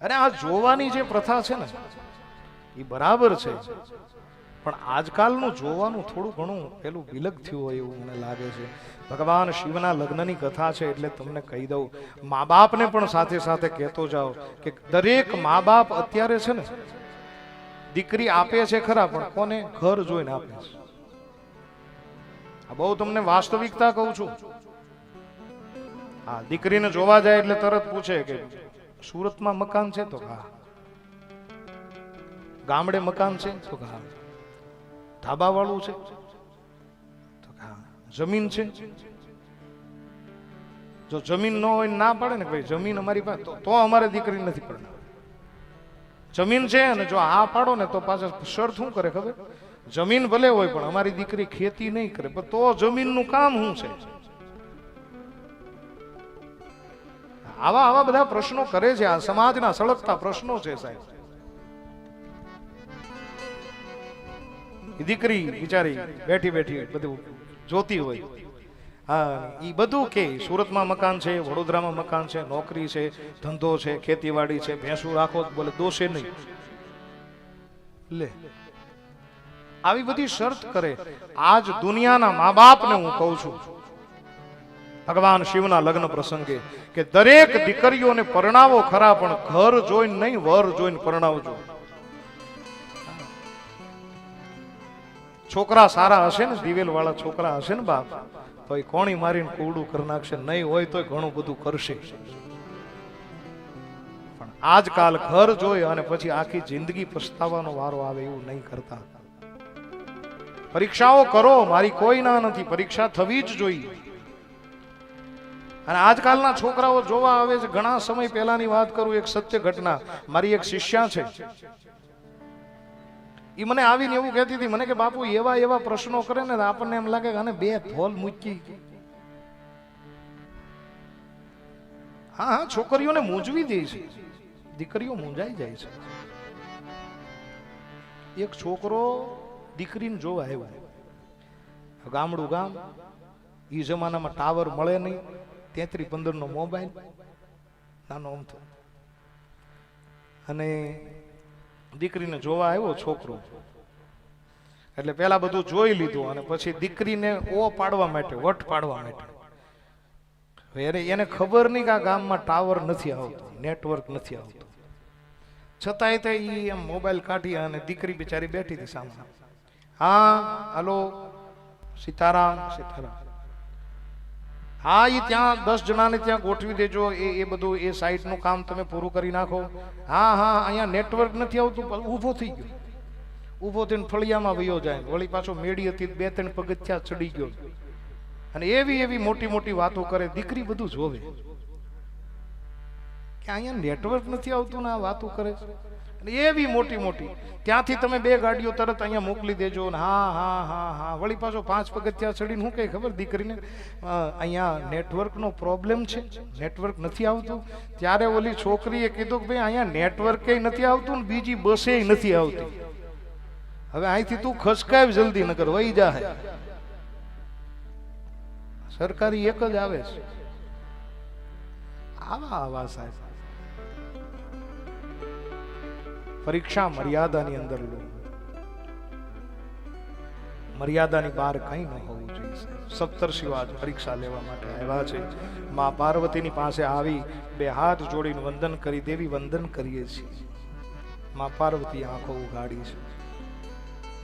અને આ જોવાની જે પ્રથા છે ને, એ બરાબર છે. પણ આજકાલનું જોવાનું થોડું ઘણું પેલું વિલગ થયું હોય એવું મને લાગે છે. ભગવાન શિવના લગ્નની કથા છે એટલે તમને કહી દઉં. મા બાપને પણ સાથે સાથે કહેતો જાઓ કે દરેક મા બાપ અત્યારે છે ને, દીકરી આપે છે ખરા, પણ કોને ઘર જોઈને આપે છે? આ બહુ તમને વાસ્તવિકતા કહું છું. હા, દીકરીને જોવા જાય એટલે તરત પૂછે કે સુરતમાં મકાન છે તો હા. ગામડે મકાન છે તો હા. ધાબા વાળું છે તો હા. જમીન છે. જો જમીન ન હોય ના પાડે ને ભાઈ, જમીન અમારી પાસે તો- તો અમારે દીકરી નથી પડે જમીન છે અને જો આ પાડો ને તો પાછા શર શું કરે ખબર? જમીન ભલે હોય પણ અમારી દીકરી ખેતી નહીં કરે, પણ તો જમીનનું કામ શું છે? આવા આવા બધા પ્રશ્નો કરે છે. આ સમાજના સળગતા પ્રશ્નો છે સાહેબ. દીકરી બિચારી બેઠી બેઠી બધું જોતી હોય. હા એ બધું કે સુરતમાં મકાન છે, વડોદરામાં મકાન છે, નોકરી છે, ધંધો છે, ખેતીવાડી છે, ભેંસું રાખો બોલે દોષે નહીં. લે. આવી બધી શરત કરે. આજ દુનિયાના મા બાપને હું કહું છું ભગવાન શિવના લગ્ન પ્રસંગે કે દરેક દીકરીઓને પરણાવો ખરા, પણ ઘર જોઈને નહીં, વર જોઈને પરણાવજો. છોકરા સારા હશે ને દિવેલ વાળા છોકરા હશે ને બાપ તો એ કોણી મારીને કુવડું કરી નાખશે. નહીં હોય તો ઘણું બધું કરશે. પણ આજકાલ ઘર જોઈ અને પછી આખી જિંદગી પસ્તાવાનો વારો આવે એવું નહીં કરતા. પરીક્ષાઓ કરો, મારી કોઈ ના નથી. પરીક્ષા થવી જ જોઈએ. અને આજકાલના છોકરાઓ જોવા આવે છે, ઘણા સમય પહેલાની વાત કરું, એક સત્ય ઘટના. મારી એક શિષ્યા છે. એ મને આવીને એવું કહેતી હતી, મને કે બાપુ, એવા એવા પ્રશ્નો કરે ને, આપણને એમ લાગે કે આને બે ધોલ મૂકી. હા હા, છોકરીઓને મૂંઝવી દે છે. દીકરીઓ મૂંઝાઈ જાય છે. એક છોકરો દીકરીને જોવા આવ્યો. ગામડું ગામ. એ જમાનામાં ટાવર મળે નહીં. તેત્રી પંદર નો મોબાઈલ. નાનો અમથો. અને દીકરીને જોવા આવ્યો છોકરો. એટલે પેલા બધું જોઈ લીધું અને પછી દીકરીને ઓ પાડવા માટે, વટ પાડવા માટે. એને એને ખબર નહીં કે આ ગામમાં ટાવર નથી આવતો, નેટવર્ક નથી આવતું. છતાંય તે ઈ એમ મોબાઈલ કાઢી અને દીકરી બિચારી બેઠી હતી સામે. હા, હલો, સીતારામ સીતારામ. હા એ ત્યાં દસ જણાને ત્યાં ગોઠવી દેજો. એ એ બધું, એ સાઈટનું કામ તમે પૂરું કરી નાખો. હા હા, અહીંયા નેટવર્ક નથી આવતું ઊભો થઈ ગયો. ઊભો થઈને ફળિયામાં વયો જાય. વળી પાછો મેળી હતી બે, ત્રણ પગથિયા ચડી ગયો. અને એવી એવી મોટી મોટી વાતો કરે. દીકરી બધું જોવે. કે અહીંયા નેટવર્ક નથી આવતું ને આ વાતો કરે છે. અને એવી મોટી મોટી. ત્યાંથી તમે બે ગાડીઓ તરત અહીંયા મોકલી દેજો હા હા હા હા. વળી પાછો પાંચ પગથિયા ચડીને હું કઈ ખબર દીકરીને અહીંયા નેટવર્કનો પ્રોબ્લેમ છે. નેટવર્ક નથી આવતું. ત્યારે ઓલી છોકરીએ કીધું કે ભાઈ અહીંયા નેટવર્ક નથી આવતું ને બીજી બસે નથી આવતી. હવે અહીંથી તું ખસકાય જલ્દી નગર વહી હે સરકારી એક જ આવે છે. આવા આવા સાહેબ. પરીક્ષા મર્યાદાની અંદર લો. મર્યાદાની બહાર કંઈ ન હોવું જોઈએ. સપ્તર્ષિઓ આજ પરીક્ષા લેવા માટે આવ્યા છે. મા પાર્વતીની પાસે આવી બે હાથ જોડીને વંદન કરી દેવી, વંદન કરીએ છીએ. મા પાર્વતી આંખો ઉગાડી છે.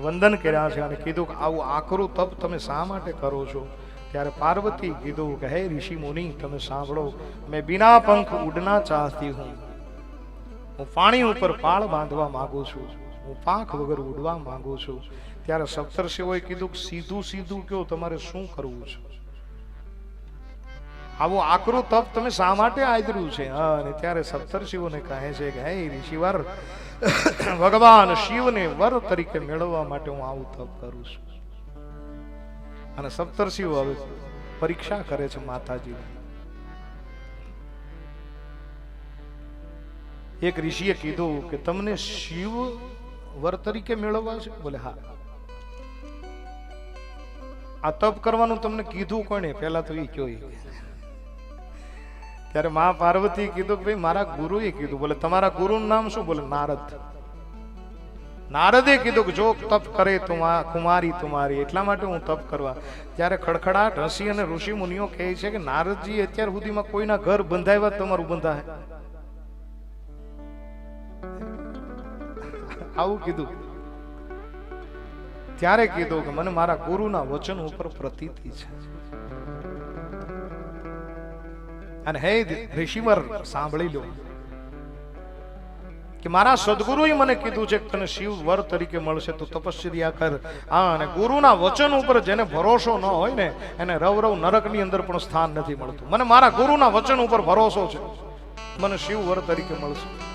વંદન કર્યા છે અને કીધું કે આવું આકરું તપ તમે શા માટે કરો છો? ત્યારે પાર્વતી કીધું કે, હે ઋષિ મુનિ, તમે સાંભળો, મેં બિના પંખ ઉડના ચાહતી હું. હું પાણી ઉપર પાળ બાંધવા માંગુ છું. હું પાંખ વગર ઉડવા માંગુ છું. ત્યારે સપ્તર્ષિઓએ કીધું કે સીધું સીધું કયો તમારે શું કરવું છે? આવો આકરો તપ તમે શા માટે આદર્યું છે? અને ત્યારે સપ્તર્ષિઓને કહે છે કે, હે ઋષિવર, ભગવાન શિવને વર તરીકે મેળવવા માટે હું આવું તપ કરું છું. અને સપ્તર્ષિઓ હવે પરીક્ષા કરે છે માતાજી એક ઋષિએ કીધું કે તમને શિવ વર તરીકે મેળવવા છે? બોલે, હા. આ તપ કરવાનું તમને કીધું કોણે? પહેલા તો એ કયો ત્યારે મા પાર્વતી કીધું કે ભાઈ, મારા ગુરુએ કીધું. બોલે, તમારા ગુરુનું નામ શું? બોલે, નારદ. નારદે કીધું કે જો તપ કરે તુમા, કુમારી તુમારી, એટલા માટે હું તપ કરવા. ત્યારે ખડખડાટ હસી અને ઋષિ મુનિઓ કહે છે કે, નારદજી, અત્યાર સુધીમાં કોઈના ઘર બંધાવ્યા તમારું બંધાય. આવું કીધું. ત્યારે કીધું કે મને મારા ગુરુના વચન ઉપર પ્રતીતિ છે. અને હે ઋષિવર, સાંભળી લો. કે મારા સદગુરુએ મને કીધું છે કે તને શિવ વર તરીકે મળશે, તો તપસ્યા કર. હા, અને ગુરુના વચન ઉપર જેને ભરોસો ન હોય ને, એને રવ રવ નરકની અંદર પણ સ્થાન નથી મળતું. મને મારા ગુરુના વચન ઉપર ભરોસો છે. મને શિવ વર તરીકે મળશે.